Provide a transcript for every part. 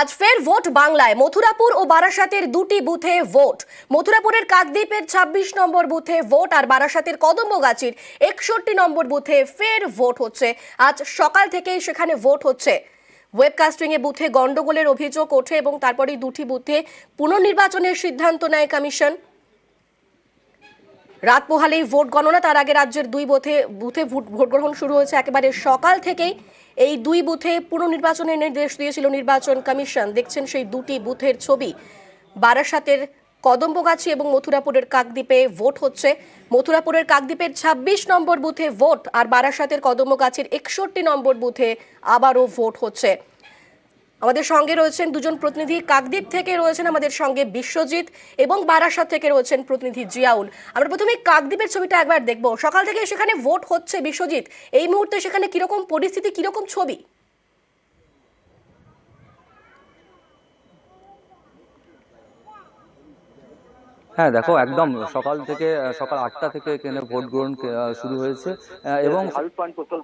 আজ ফের ভোট বাংলায়। মথুরাপুর ও বারাসাতের দুটি বুথে ভোট। মথুরাপুরের কাকদ্বীপের ২৬ নম্বর বুথে ভোট আর বারাসাতের কদম্বগাছির একষট্টি নম্বর বুথে ফের ভোট হচ্ছে। আজ সকাল থেকেই সেখানে ভোট হচ্ছে। ওয়েবকাস্টিং এ বুথে গন্ডগোলের অভিযোগ ওঠে এবং তারপরেই দুটি বুথে পুনর্নির্বাচনের সিদ্ধান্ত নেয় কমিশন। রাত পোহালেই ভোট গণনা, তার আগে রাজ্যের দুই বুথে বুথে ভোট গ্রহণ শুরু হয়েছে। একেবারে সকাল থেকেই এই দুই বুথে পুনর্নির্বাচনের নির্দেশ দিয়েছিল নির্বাচন কমিশন। দেখছেন সেই দুটি বুথের ছবি। বারাসাতের কদম্বগাছি এবং মথুরাপুরের কাকদ্বীপে ভোট হচ্ছে। মথুরাপুরের কাকদ্বীপের ২৬ নম্বর বুথে ভোট আর বারাসাতের কদম্বগাছির একষট্টি নম্বর বুথে আবারও ভোট হচ্ছে। আমাদের সঙ্গে রয়েছেন দুজন প্রতিনিধি। কাকদ্বীপ থেকে রয়েছেন আমাদের সঙ্গে বিশ্বজিৎ এবং বারাসাত থেকে রয়েছেন প্রতিনিধি জিয়াউল। আমরা প্রথমে কাকদ্বীপের ছবিটা একবার দেখব। সকাল থেকে সেখানে ভোট হচ্ছে বিশ্বজিৎ। এই মুহূর্তে সেখানে কীরকম পরিস্থিতি, কীরকম ছবি? হ্যাঁ দেখো একদম সকাল থেকে সকাল আটটা থেকে এখানে ভোট গ্রহণ শুরু হয়েছে এবং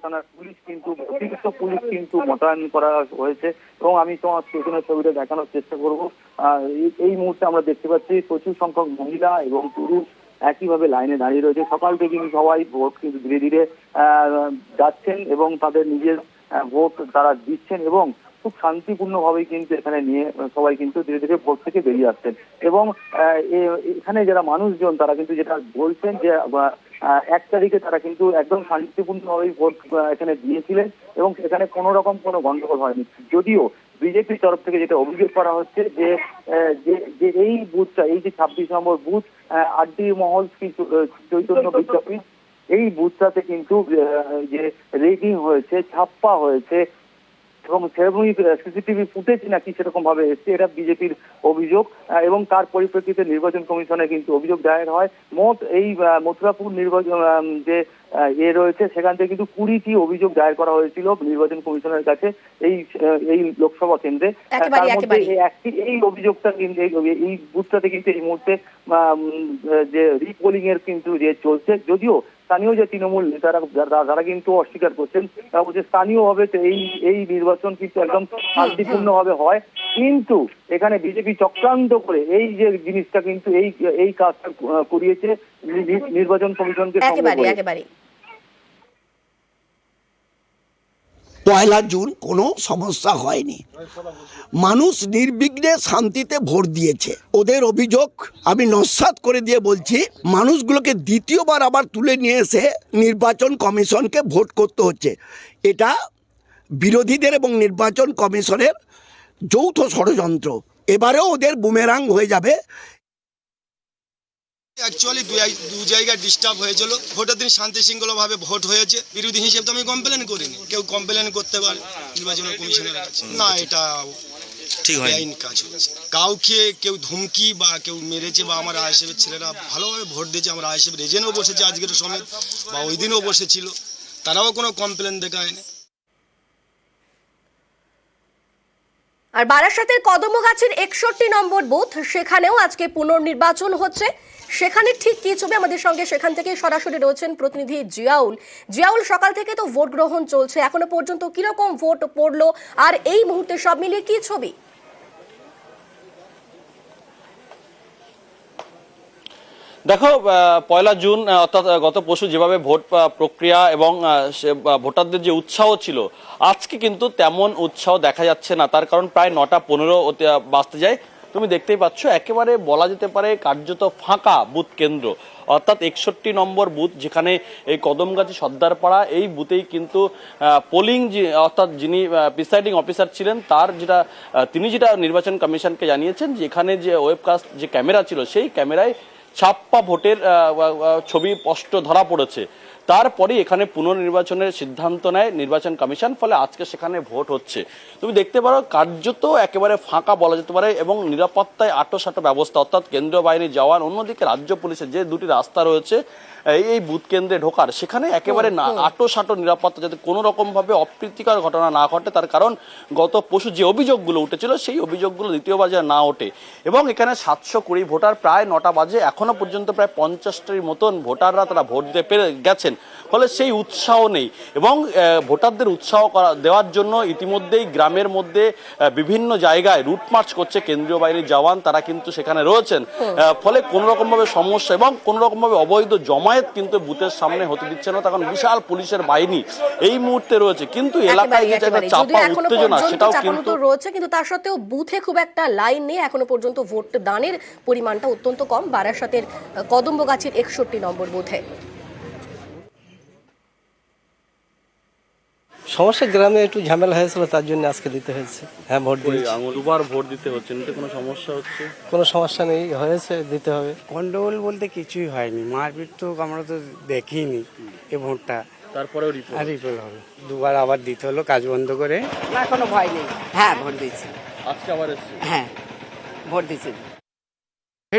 থানার পুলিশ কিন্তু অতিরিক্ত পুলিশ কিন্তু মোতায়েন করা হয়েছে। এবং আমি তোমার পেছনের ছবিটা দেখানোর চেষ্টা করব। এই মুহূর্তে আমরা দেখতে পাচ্ছি প্রচুর সংখ্যক মহিলা এবং পুরুষ একইভাবে লাইনে দাঁড়িয়ে রয়েছে। সকাল থেকে কিন্তু সবাই ভোট কিন্তু ধীরে ধীরে আহ, যাচ্ছেন এবং তাদের নিজের ভোট তারা দিচ্ছেন এবং খুব শান্তিপূর্ণভাবেই কিন্তু এখানে নিয়ে সবাই কিন্তু ধীরে ধীরে ভোট থেকে বেরিয়ে আসছেন। এবং এখানে যারা মানুষজন তারা কিন্তু যেটা বলছেন যে এক তারিখে তারা কিন্তু একদম শান্তিপূর্ণভাবেই ভোট এখানে দিয়েছিলেন এবং সেখানে কোনো রকম কোনো গন্ডগোল হয়নি। যদিও বিজেপির তরফ থেকে যেটা অভিযোগ করা হচ্ছে যে যে এই বুথটা, এই যে ছাব্বিশ নম্বর বুথ আরডি মহল শ্রী চৈতন্য বিদ্যাপীঠ এই বুথটাতে কিন্তু যে রেগিং হয়েছে, ছাপ্পা হয়েছে, এবং সেরকমই সিসিটিভি ফুটেজ নাকি সেরকম ভাবে এসছে, এটা বিজেপির অভিযোগ এবং তার পরিপ্রেক্ষিতে নির্বাচন কমিশনে কিন্তু অভিযোগ দায়ের হয়। মোট এই মথুরাপুর নির্বাচন যে এ রয়েছে। সেখান থেকে কিন্তু কুড়িটি অভিযোগ দায়ের করা হয়েছিল নির্বাচন কমিশনের কাছে এই এই লোকসভা কেন্দ্রে। তার মধ্যে এই একটি এই অভিযোগটা কিন্তু এই- এই বুথটাতে কিন্তু এই মুহূর্তে আহ, যে রিপোলিং এর কিন্তু যে চলছে যদিও স্থানীয় যে তৃণমূল নেতারা যারা- যারা কিন্তু অস্বীকার করছেন তারা বলছে স্থানীয় ভাবে এই এই নির্বাচন কিন্তু একদম শান্তিপূর্ণ ভাবে হয়। কিন্তু এখানে বিজেপি চক্রান্ত করে এই যে জিনিসটা কিন্তু এই এই কাজটা করিয়েছে নির্বাচন কমিশনকে একেবারে একেবারে পয়লা জুন কোনো সমস্যা হয়নি। মানুষ নির্বিঘ্নে শান্তিতে ভোট দিয়েছে। ওদের অভিযোগ আমি নস্বাত করে দিয়ে বলছি মানুষগুলোকে দ্বিতীয়বার আবার তুলে নিয়ে এসে নির্বাচন কমিশনকে ভোট করতে হচ্ছে। এটা বিরোধীদের এবং নির্বাচন কমিশনের যৌথ ষড়যন্ত্র। এবারেও ওদের বুমেরাং হয়ে যাবে। অ্যাকচুয়ালি দু জায়গায় ডিস্টার্ব হয়েছিল। ভোটের দিন শান্তি শৃঙ্খলাভাবে ভোট হয়েছে। বিরোধী হিসেবে তো আমি কমপ্লেন করিনি। কেউ কমপ্লেন করতে পারে নির্বাচন কমিশনের কাছে। না এটা ঠিক হয় আইন কাজ হয়েছে। কাউকে কেউ ধমকি বা কেউ মেরেছে বা আমার আইএসএফের ছেলেরা ভালোভাবে ভোট দিয়েছে আমার আইএসএফ রেজেনও বসেছে আজকের সময় বা ওই দিনও বসেছিল। তারাও কোনো কমপ্লেন দেখায়নি। আর বারাসাতের কদমগাছির একষট্টি নম্বর বুথ, সেখানেও আজকে পুনর্নির্বাচন হচ্ছে। সেখানে ঠিক কি ছবি আমাদের সঙ্গে? সেখান থেকে সরাসরি রয়েছেন প্রতিনিধি জিয়াউল। জিয়াউল, সকাল থেকে তো ভোট গ্রহণ চলছে। এখনও পর্যন্ত কীরকম ভোট পড়ল? আর এই মুহূর্তে সব মিলিয়ে কি ছবি? দেখো পয়লা জুন অর্থাৎ গত পরশু যেভাবে ভোট প্রক্রিয়া এবং ভোটারদের যে উৎসাহ ছিল, আজকে কিন্তু তেমন উৎসাহ দেখা যাচ্ছে না। তার কারণ প্রায় নটা পনেরো বাজতে যায়। তুমি দেখতেই পাচ্ছ, একেবারে বলা যেতে পারে কার্যত ফাঁকা বুথ কেন্দ্র। অর্থাৎ একষট্টি নম্বর বুথ যেখানে এই কদমগাছি সর্দারপাড়া, এই বুথেই কিন্তু পোলিং অর্থাৎ যিনি প্রিসাইডিং অফিসার ছিলেন, তার যেটা তিনি যেটা নির্বাচন কমিশনকে জানিয়েছেন যে এখানে যে ওয়েবকাস্ট যে ক্যামেরা ছিল, সেই ক্যামেরায় ছাপ্পা ভোটের ছবি স্পষ্ট ধরা পড়েছে। তারপরে এখানে পুনর্নির্বাচনের সিদ্ধান্ত নেয় নির্বাচন কমিশন ফলে আজকে সেখানে ভোট হচ্ছে। তুমি দেখতে পারো কার্যত একেবারে ফাঁকা বলা যেতে পারে এবং নিরাপত্তায় আটোসাটো ব্যবস্থা অর্থাৎ কেন্দ্রীয় বাহিনীর জওয়ান অন্যদিকে রাজ্য পুলিশের যে দুটি রাস্তা রয়েছে এই বুথ কেন্দ্রে ঢোকার সেখানে একেবারে না আটো সাটো নিরাপত্তা যাতে কোনো রকম ভাবে অপ্রীতিকর ঘটনা না ঘটে তার কারণ গত পশু যে অভিযোগগুলো উঠেছিল সেই অভিযোগগুলো দ্বিতীয়বার যেন না ওঠে। এবং এখানে সাতশো কুড়ি ভোটার প্রায় নটা বাজে এখনও পর্যন্ত প্রায় পঞ্চাশটির মতন ভোটাররা তারা ভোট দিতে পেরে গেছেন। ফলে সেই উৎসাহ নেই। এবং ভোটারদের উৎসাহ করা দেওয়ার জন্য ইতিমধ্যেই গ্রামের মধ্যে বিভিন্ন জায়গায় রুট মার্চ করছে কেন্দ্রীয় বাহিনীর জওয়ান। তারা কিন্তু সেখানে রয়েছেন। ফলে কোনো রকম ভাবে সমস্যা এবং কোনো রকম ভাবে অবৈধ জমায়েত কিন্তু বুথের সামনে হতে দিচ্ছে না। তখন বিশাল পুলিশের বাহিনী এই মুহূর্তে রয়েছে। কিন্তু এলাকায় যে একটা চাপা উত্তেজনা সেটাও কিন্তু রয়েছে কিন্তু তার সত্ত্বেও বুথে খুব একটা লাইন নেই। এখনও পর্যন্ত ভোট দানের পরিমাণটা অত্যন্ত কম। বারাসাতের কদম্বগাছির একষট্টি নম্বর বুথে। সমস্যা গ্রামে একটু ঝামেলা হয়েছিল তার জন্য আজকে দিতে হয়েছে। হ্যাঁ ভোট দিয়েছি। দুবার ভোট দিতে হচ্ছে নিতে কোনো সমস্যা হচ্ছে? কোনো সমস্যা নেই হয়েছে দিতে হবে। গন্ডগোল বলতে কিছুই হয়নি মারপিট তো আমরা তো দেখিনি এই ভোটটা। তারপরেও রিপোর্ট হবে। দুবার আবার দিতে হলো কাজ বন্ধ করে। না কোনো ভয় নেই। হ্যাঁ ভোট দিয়েছি। আজকে আবার এসছে? হ্যাঁ ভোট দিয়েছি।